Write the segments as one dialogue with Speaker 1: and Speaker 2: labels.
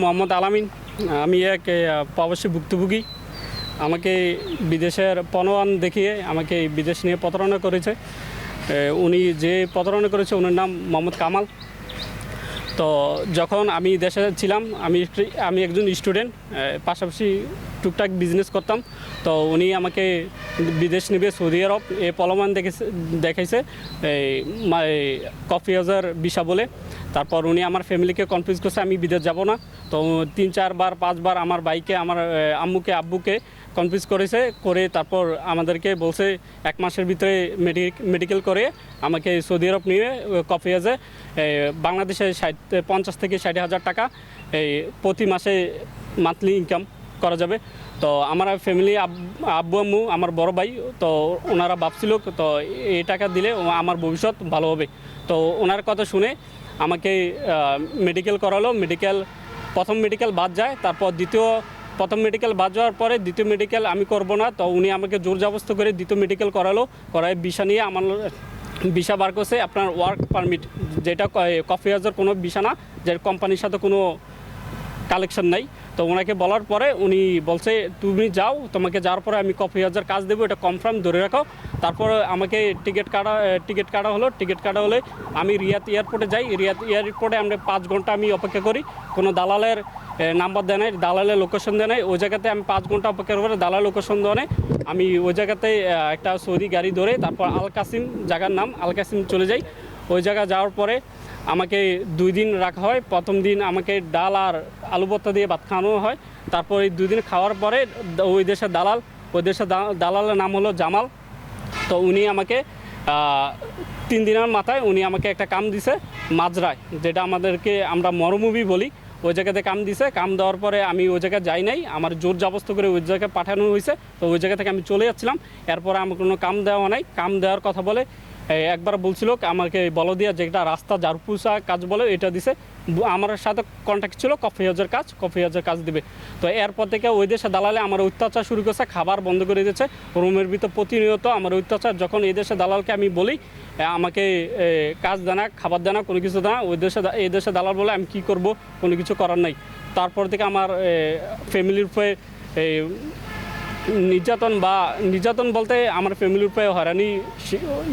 Speaker 1: মোহাম্মদ আলামিন, আমি এক প্রবাসী ভুক্তভোগী। আমাকে বিদেশের পণোয়ান দেখিয়ে আমাকে বিদেশ নিয়ে প্রতারণা করেছে। উনি যে প্রতারণা করেছে ওনার নাম মোহাম্মদ কামাল। তো যখন আমি দেশে ছিলাম, আমি আমি একজন স্টুডেন্ট পাশাপাশি টুকটাক বিজনেস করতাম। তো উনি আমাকে বিদেশ নেবে সৌদি আরব, এ পলমান দেখেছে, দেখাইছে এই কফি হাজার বিশা বলে। তারপর উনি আমার ফ্যামিলিকে কনফিউজ করছে, আমি বিদেশ যাব না। তো তিন চারবার পাঁচবার আমার বাইকে আমার আম্মুকে, আব্বুকে কনফিউজ করেছে, করে তারপর আমাদেরকে বলছে, এক মাসের ভিতরে মেডিকেল করে আমাকে সৌদি আরব নিয়ে কফি হাজে বাংলাদেশে ষাট পঞ্চাশ থেকে ষাট হাজার টাকা এই প্রতি মাসে মান্থলি ইনকাম করা যাবে। তো আমার ফ্যামিলি আব্বু, আম্মু, আমার বড় ভাই, তো ওনারা ভাবছিল, তো এই টাকা দিলে আমার ভবিষ্যৎ ভালো হবে। তো ওনার কথা শুনে আমাকে মেডিকেল করালো। মেডিকেল প্রথম মেডিকেল বাদ যায়, তারপর দ্বিতীয়, প্রথম মেডিকেল বাদ যাওয়ার পরে দ্বিতীয় মেডিকেল আমি করব না। তো উনি আমাকে জোর জবস্ত করে দ্বিতীয় মেডিকেল করালো। করায় বিষা নিয়ে আমার ভিসা বার করছে। আপনার ওয়ার্ক পারমিট যেটা কফি হাজার কোনো ভিসা না, যে কোম্পানির সাথে কোনো কালেকশন নাই। তো ওনাকে বলার পরে উনি বলছে, তুমি যাও, তোমাকে যাওয়ার পরে আমি কফি হাজার কাজ দেবো, এটা কনফার্ম ধরে রাখো। তারপরে আমাকে টিকিট কাটা টিকিট কাটা হলো। টিকিট কাটা হলে আমি রিয়াদ এয়ারপোর্টে যাই। রিয়াদ এয়ারপোর্টে আমরা পাঁচ ঘণ্টা আমি অপেক্ষা করি। কোনো দালালের নাম্বার দেয় নাই, দালালের লোকেশন দেয় নাই। ওই জায়গাতে আমি পাঁচ ঘণ্টা অপেক্ষা করে দালাল লোকেশন দেওয়া আমি ওই জায়গাতে একটা সৌদি গাড়ি ধরে তারপর আল কাসিম জায়গার নাম আল কাসিম চলে যাই। ওই জায়গা যাওয়ার পরে আমাকে দুই দিন রাখা হয়। প্রথম দিন আমাকে ডাল আর আলু ভর্তা দিয়ে ভাত খাওয়ানো হয়। তারপর এই দুই দিন খাওয়ার পরে ওই দেশের দালাল, ওই দেশের দালালের নাম হলো জামাল। তো উনি আমাকে তিন দিনের মাথায় উনি আমাকে একটা কাম দিছে মাজরায় যেটা আমাদেরকে আমরা মরমুভি বলি। ওই জায়গাতে কাম দিছে। কাম দেওয়ার পরে আমি ওই জায়গায় যাই নাই। আমার জোর জবস্ত করে ওই জায়গায় পাঠানো হয়েছে। তো ওই জায়গা থেকে আমি চলে যাচ্ছিলাম। এরপরে আমার কোনো কাম দেওয়া নাই। কাম দেওয়ার কথা বলে একবার বলছিল আমাকে বলো দিয়া যেটা রাস্তা ঝাড়পুষা কাজ বলে, এটা দিছে। আমার সাথে কন্ট্যাক্ট ছিল কফি হাউজের কাজ কফি হাউজের কাজ দিবে। তো এরপর থেকে ওই দেশে দালালে আমার অত্যাচার শুরু করছে, খাবার বন্ধ করে দিয়েছে, রুমের ভিতর প্রতিনিয়ত আমার অত্যাচার। যখন এই দেশে দালালকে আমি বলি আমাকে কাজ দেনা খাবার দেনা কোনো কিছু দেনা ওই দেশে এই দেশে দালাল বলে আমি কী করব, কোনো কিছু করার নাই। তারপর থেকে আমার ফ্যামিলির উপরে এই নির্যাতন বা নির্যাতন বলতে আমার ফ্যামিলির উপরে হয়রানি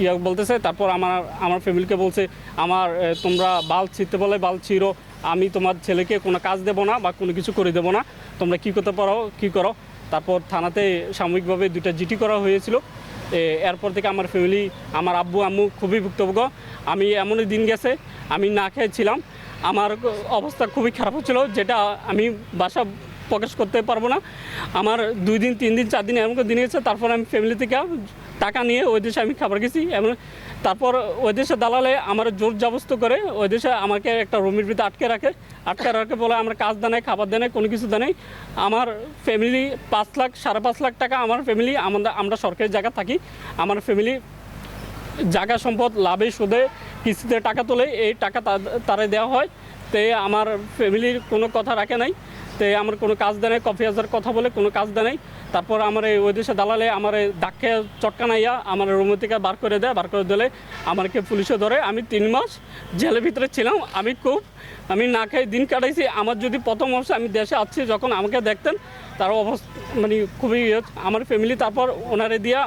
Speaker 1: ইয়া বলতেছে। তারপর আমার আমার ফ্যামিলিকে বলছে, আমার তোমরা বাল ছিঁড়তে বলে, বাল ছিঁড়ো। আমি তোমার ছেলেকে কোনো কাজ দেবো না বা কোনো কিছু করে দেবো না। তোমরা কী করতে পারো, কী করো? তারপর থানাতে সাময়িকভাবে দুটা জিটি করা হয়েছিল। এরপর থেকে আমার ফ্যামিলি আমার আব্বু, আম্মু খুবই ভুক্তভোগ্য আমি এমনই দিন গেছে, আমি না খেয়েছিলাম। আমার অবস্থা খুবই খারাপ হচ্ছিল, যেটা আমি বাসা প্রকাশ করতে পারব না। আমার দুই দিন, তিন দিন, চার দিন এমন দিন গেছে, তারপর আমি ফ্যামিলি থেকে টাকা নিয়ে ওই দেশে আমি খাবার গেছি এমন তারপর ওই দেশে দালালে আমার জোর জবস্ত করে, ওই দেশে আমাকে একটা রুমের ভিতরে আটকে রাখে। আটকে রাখে বলে আমার কাজ দেয় খাবার দেয় কোনো কিছু দেয় আমার ফ্যামিলি পাঁচ লাখ, সাড়ে পাঁচ লাখ টাকা আমার ফ্যামিলি আমরা আমরা সরকারি জায়গা থাকি। আমার ফ্যামিলি জায়গা সম্পদ, লাভে, সুদে, কিস্তিতে টাকা তোলে, এই টাকা তা- তারে দেওয়া হয়। তে আমার ফ্যামিলির কোনো কথা রাখে নাই। তে আমার কোনো কাজ দেয় নাই কফি হাজার কথা বলে কোনো কাজ দেয় নাই তারপর আমার এই ওই দেশে দালালে আমার ডাকে চটকা নাইয়া আমার রুম থেকে বার করে দেয়, বার করে দিলে আমাকে পুলিশে ধরে আমি তিন মাস জেলের ভিতরে ছিলাম, আমি খুব, আমি না খেয়ে দিন কাটাইছি আমার যদি প্রথম অবস্থা আমি দেশে আসছি যখন আমাকে দেখতেন, তার অবস্থা মানে খুবই ইয়ে। আমার ফ্যামিলি তারপর ওনারে দিয়া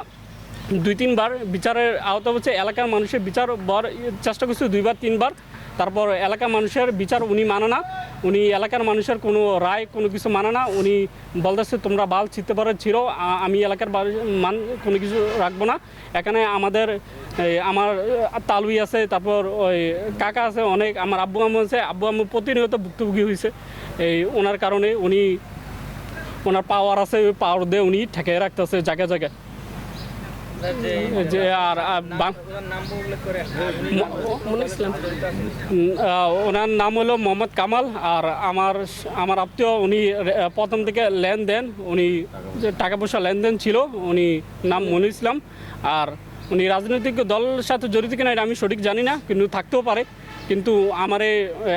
Speaker 1: দুই, তিনবার বিচারের আওতা হচ্ছে এলাকার মানুষের বিচার বর চেষ্টা করছে, দুইবার, তিনবার। তারপর এলাকার মানুষের বিচার উনি মানে না। উনি এলাকার মানুষের কোনো রায়, কোনো কিছু মানে না। উনি বলতেছে, তোমরা বাল ছিঁড়তে পারো আ- আমি এলাকার মান, কোনো কিছু রাখব না। এখানে আমাদের আমার তালুই আছে, তারপর ওই কাকা আছে, অনেক আমার আব্বু আম্মু আছে। আব্বু আম্মু প্রতিনিয়ত ভুক্তভোগী হয়েছে এই ওনার কারণে উনি, ওনার পাওয়ার আছে ওই পাওয়ার দিয়ে উনি ঠেকে রাখতেছে জায়গায় জায়গায়। যে আর ওনার নাম হলো মোহাম্মদ কামাল, আর আমার আমার আত্মীয় উনি প্রথম থেকে লেনদেন, উনি টাকা পয়সা লেনদেন ছিল, উনি নাম মনু ইসলাম। আর উনি রাজনৈতিক দলের সাথে জড়িত কিনা এটা আমি সঠিক জানি না, কিন্তু থাকতেও পারে। কিন্তু আমারে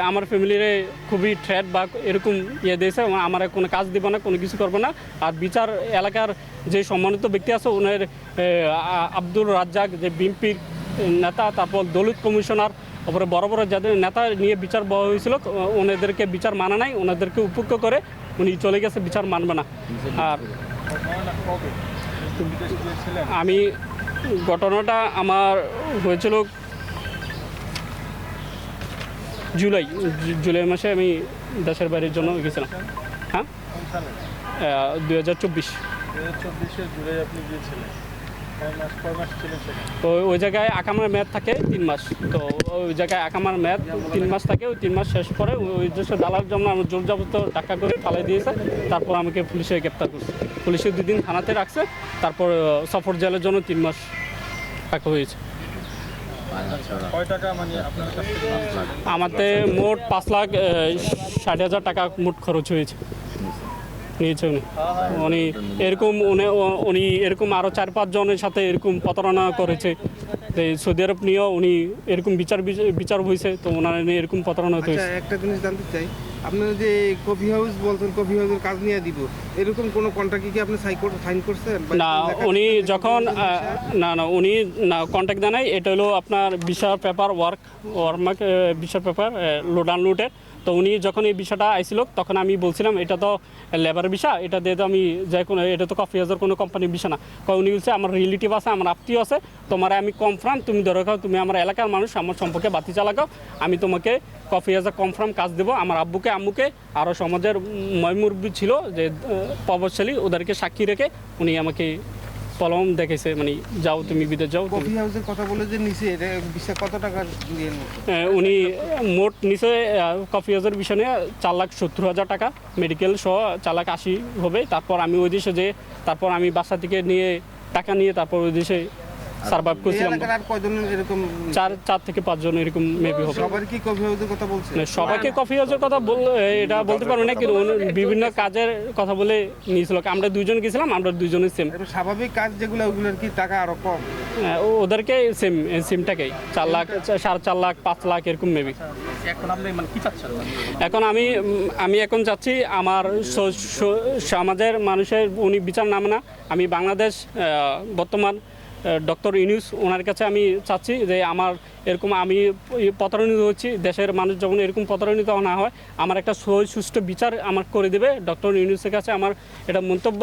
Speaker 1: আমার ফ্যামিলিরে খুবই থ্রেট বা এরকম ইয়ে দিয়েছে আমার কোনো কাজ দিব না কোনো কিছু করব না। আর বিচার এলাকার যে সম্মানিত ব্যক্তি আছে ওনার আব্দুল রাজ্জাক যে বিএনপির নেতা তারপর দলিত কমিশনার তারপরে বড় বড় যাদের নেতা নিয়ে বিচার বহা হয়েছিল ওনাদেরকে বিচার মানা নাই ওনাদেরকে উপেক্ষ করে উনি চলে গেছে বিচার মানবে না। আর আমি ঘটনাটা আমার হয়েছিল জুলাই জুলাই মাসে আমি দেশের বাইরের জন্য গেছিলাম। হ্যাঁ? দুই হাজার চব্বিশ। তো ওই জায়গায় আকামার মেয়াদ থাকে তিন মাস। তো ওই জায়গায় আকামার মেয়াদ তিন মাস থাকে ওই তিন মাস শেষ পরে ওই- ওই দেশে দালার জন্য আমার জোর জবরদস্ত টাকা করে ফালাই দিয়েছে। তারপর আমাকে পুলিশে গ্রেপ্তার করছে। পুলিশে দুদিন থানাতে রাখছে। তারপর সফর জেলের জন্য তিন মাস টাকা হয়েছে।
Speaker 2: কয় টাকা মানে আপনার
Speaker 1: আমাদের মোট পাঁচ লাখ ষাট হাজার টাকা মোট খরচ হয়েছে। নিয়েছে উনি। উনি এরকম উনি উনি এরকম আরও চার পাঁচজনের সাথে এরকম প্রতারণা করেছে। সৌদি আরব নিয়েও উনি এরকম বিচার বিচার হয়েছে তো ওনার নিয়ে এরকম প্রতারণা
Speaker 3: আচ্ছা
Speaker 1: হয়েছে
Speaker 3: একটা জিনিস জানতে চাই। আপনারা যে কফি হাউস বলছেন কফি হাউসের কাজ নিয়ে দিব এরকম কোনো কন্ট্রাক্ট কি আপনি সাইন করছেন বা
Speaker 1: না উনি যখন? না না উনি না কন্ট্রাক্ট দেয় নাই এটা হলো আপনার বিশাল পেপার ওয়ার্ক ওয়ার্মাক বিশাল পেপার লোড আনলোডের তো উনি যখন এই বিষয়টা আইছিল, তখন আমি বলছিলাম, এটা তো লেবার বিষয়, এটা দিয়ে তো আমি যে কোনো, এটা তো কফি হাজার কোনো কোম্পানির বিষয় না। উনি বলছে, আমার রিলেটিভ আছে, আমার আত্মীয় আছে, তোমার আমি কনফার্ম তুমি ধরে খাও, তুমি আমার এলাকার মানুষ, আমার সম্পর্কে বাতি চালাকাও, আমি তোমাকে কফি হাজার কনফার্ম কাজ দেবো। আমার আব্বুকে, আম্মুকে আরও সমাজের ময়মুরবি ছিল যে প্রভাবশালী, ওদেরকে সাক্ষী রেখে উনি আমাকে কলম দেখেছে মানে যাও তুমি বিদেশ যাও
Speaker 3: কফি হাউসের কথা বলে যে নিচে এটা কত টাকা দিয়ে
Speaker 1: উনি মোট নিচে কফি হাউসের বিষয়ে চার লাখ সত্তর হাজার টাকা। মেডিকেল সহ চার লাখ আশি হবে। তারপর আমি ওই দেশে যে তারপর আমি বাসা থেকে নিয়ে টাকা নিয়ে তারপর ওই দেশে সার্ভাইভ করছিলাম।
Speaker 3: এরকম
Speaker 1: চার চার থেকে পাঁচজন এরকম মেবি হবে।
Speaker 3: সবার কি কফি হাউসের কথা বলছে?
Speaker 1: সবাইকে কফি হাউসের কথা বল এটা বলতে পারব না কিন্তু বিভিন্ন কাজের কথা বলে নিয়েছিল। আমরা দুজন গেছিলাম আমরা দুজনের সেম
Speaker 3: স্বাভাবিক কাজ যেগুলো ওগুলোর কি টাকা আরও কম?
Speaker 1: ওদেরকে সেম সিমটাকেই চার লাখ সাড়ে চার লাখ পাঁচ লাখ এরকম মেবি
Speaker 2: এখন আপনি মানে কি চাচ্ছেন?
Speaker 1: এখন আমি আমি এখন চাচ্ছি আমার সমাজের মানুষের উনি বিচার নাম না আমি বাংলাদেশ বর্তমান ডক্টর ইউনুস ওনার কাছে আমি চাচ্ছি যে আমার এরকম আমি প্রতারণিত হচ্ছি, দেশের মানুষ যখন এরকম প্রতারণিত না হয়, আমার একটা সুষ্ঠু বিচার আমার করে দেবে। ডক্টর ইউনিউসের কাছে আমার এটা মন্তব্য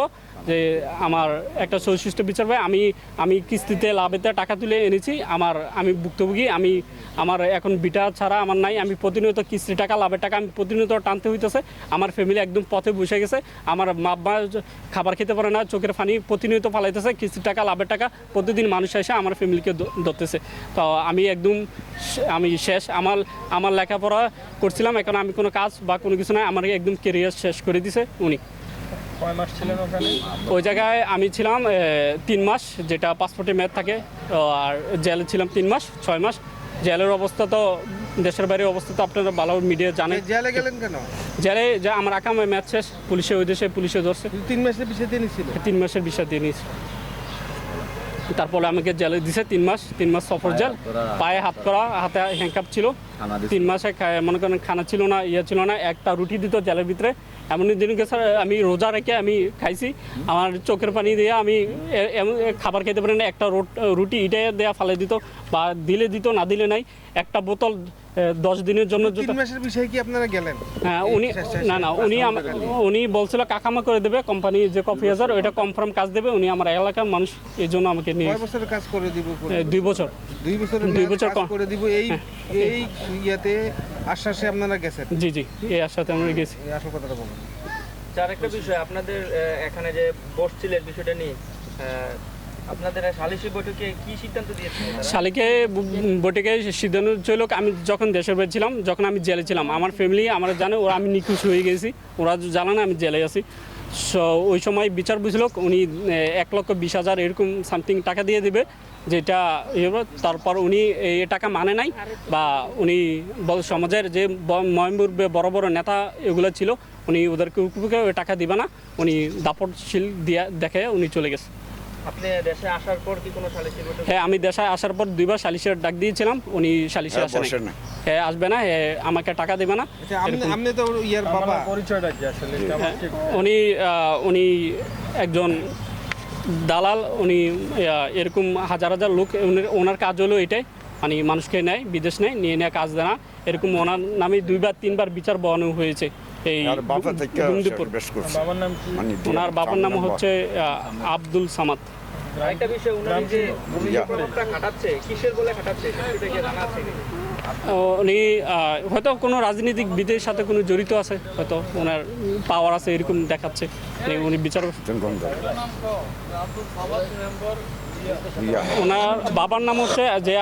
Speaker 1: যে আমার একটা সুশিষ্ট বিচার পাই আমি আমি কিস্তিতে লাভেতে টাকা তুলে এনেছি, আমার, আমি ভুক্তভোগী, আমি, আমার এখন বিটা ছাড়া আমার নাই, আমি প্রতিনিয়ত কিস্তি টাকা, লাভের টাকা আমি প্রতিনিয়ত টানতে হইতেছে, আমার ফ্যামিলি একদম পথে বসে গেছে, আমার মা বাবা খাবার খেতে পারে না, চোখের পানি প্রতিনিয়ত ফালাইতেছে কিস্তি টাকা, লাভের টাকা প্রতিদিন মানুষ এসে আমার ফ্যামিলিকে ধরতেছে। তো আমি একদম শে- আমি শেষ আমার আমার লেখাপড়া করছিলাম এখন আমি কোনো কাজ বা কোনো কিছু নাই আমার একদম কেরিয়ার শেষ করে দিছে উনি।
Speaker 2: কয় মাস ছিলেন ওখানে?
Speaker 1: ওই জায়গায় আমি ছিলাম তিন মাস যেটা পাসপোর্টে মেয়াদ থাকে আর জেলে ছিলাম তিন মাস ছয় মাস। জেলের অবস্থা তো দেশের বাইরের অবস্থা তো আপনারা ভালো মিডিয়া জানেন।
Speaker 3: জেলে গেলেন কেন?
Speaker 1: জেলে যে আমার আকামে ম্যাচ শেষ পুলিশে ওই দেশে পুলিশে ধরছে।
Speaker 3: তিন মাসের পিছিয়ে দিয়ে নিছিল
Speaker 1: তিন মাসের বিষয় দিয়ে নিয়েছে তারপরে আমাকে জেলে দিছে তিন মাস তিন মাস সফর জেল পায়ে হাত করা হাতে হ্যাঙ্কাপ ছিল। তিন মাসে মনে করেন খানা ছিল না ইয়ে ছিল না একটা রুটি দিত জেলের ভিতরে। এমনই দিনকে স্যার আমি রোজা রেখে আমি খাইছি। আমার চোখের পানি দিয়ে আমি খাবার খেতে পারি না একটা রোট- রুটি ইটাই দেয়া ফালে দিত বা দিলে দিত না দিলে নাই। একটা বোতল দশ দিনের জন্য
Speaker 3: তিন মাসের বিষয়ে কি আপনারা গেলেন?
Speaker 1: হ্যাঁ উনি না না উনি উনি বলছিল কাকামা করে দেবে কোম্পানি যে কফি হাজার ওইটা কনফার্ম কাজ দেবে উনি আমার এলাকার মানুষ এই জন্য আমাকে নিয়ে
Speaker 3: কয় বছরের কাজ করে দিব
Speaker 1: দুই বছর।
Speaker 3: দুই বছরের
Speaker 1: দুই বছর
Speaker 3: করে দিব এই এই ইয়াতে আশ্বাসে আপনারা গেছেন?
Speaker 1: জি জি এই আশাতে আমরা গেছি।
Speaker 3: আসল কথাটা বলুন।
Speaker 4: চার একটা বিষয় আপনাদের এখানে যে বসছিলেন বিষয়টা নিয়ে
Speaker 1: শালিকে বটিকে সিদ্ধান্ত ছিল আমি যখন দেশের বাইরে ছিলাম, যখন আমি জেলে ছিলাম, আমার ফ্যামিলি আমার জানে, ওরা আমি নিখোঁজ হয়ে গেছি, ওরা জানে না আমি জেলে আছি সো ওই সময় বিচার বুঝলো, উনি এক লক্ষ বিশ হাজার এরকম সামথিং টাকা দিয়ে দেবে, যেটা ইয়ে। তারপর উনি এই টাকা মানে নাই, বা উনি সমাজের যে ময়মুরবে বড় বড় নেতা এগুলো ছিল, উনি ওদেরকে টাকা দিবে না, উনি দাপটশীল দিয়ে দেখে উনি চলে গেছে
Speaker 4: আপনি দেশে আসার পর কি কোনো সালিসি বৈঠক?
Speaker 1: হ্যাঁ আমি দেশে আসার পর দুইবার সালিশের ডাক দিয়েছিলাম উনি সালিশে আসে নাই। হ্যাঁ আসবে না হ্যাঁ আমাকে টাকা দেবে না।
Speaker 3: আচ্ছা আপনি আপনি তো ইয়ার বাবা।
Speaker 2: পরিচয়টা কি আসলে এটা আমার ঠিক
Speaker 1: উনি আহ, উনি একজন দালাল উনি এরকম হাজার হাজার লোক ওনার কাজ হলো এটাই। মানে মানুষকে নেয় বিদেশ নেয় নিয়ে নিয়ে কাজ দেয় না। এরকম ওনার নামে দুইবার তিনবার বিচার বহানো হয়েছে। এই
Speaker 5: করছে।
Speaker 2: বাবার নাম কি?
Speaker 5: মানে
Speaker 1: ওনার বাবার নাম হচ্ছে আহ, আব্দুল সামাদ।
Speaker 4: আরেকটা বিষয় উনার যে। কিসের বলে খাটাচ্ছে জানা আছে।
Speaker 1: উনি হয়তো কোনো রাজনৈতিক বিদের সাথে কোনো জড়িত আছে হয়তো ওনার পাওয়ার আছে এরকম দেখাচ্ছে। উনি বিচার ওনার বাবার নাম হচ্ছে যে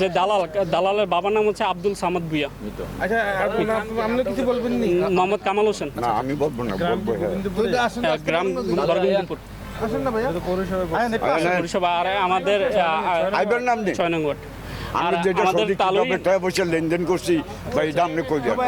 Speaker 1: যে দালাল দালালের বাবার নাম হচ্ছে আব্দুল সামাদ ভুইয়া।
Speaker 3: আচ্ছা আপনি কিছু বলবেন
Speaker 1: মোহাম্মদ কামাল হোসেন।
Speaker 5: না আমি বলব না বলব হ্যাঁ।
Speaker 1: আহ, গ্রাম আর আমাদের
Speaker 5: আইবার নাম নেই
Speaker 1: ছয় নং ওয়ার্ড।
Speaker 5: আমি
Speaker 1: আর
Speaker 5: যেটা
Speaker 1: আমাদের
Speaker 5: টাকা বসে লেনদেন করছি বা এটা আপনি কই যাবেন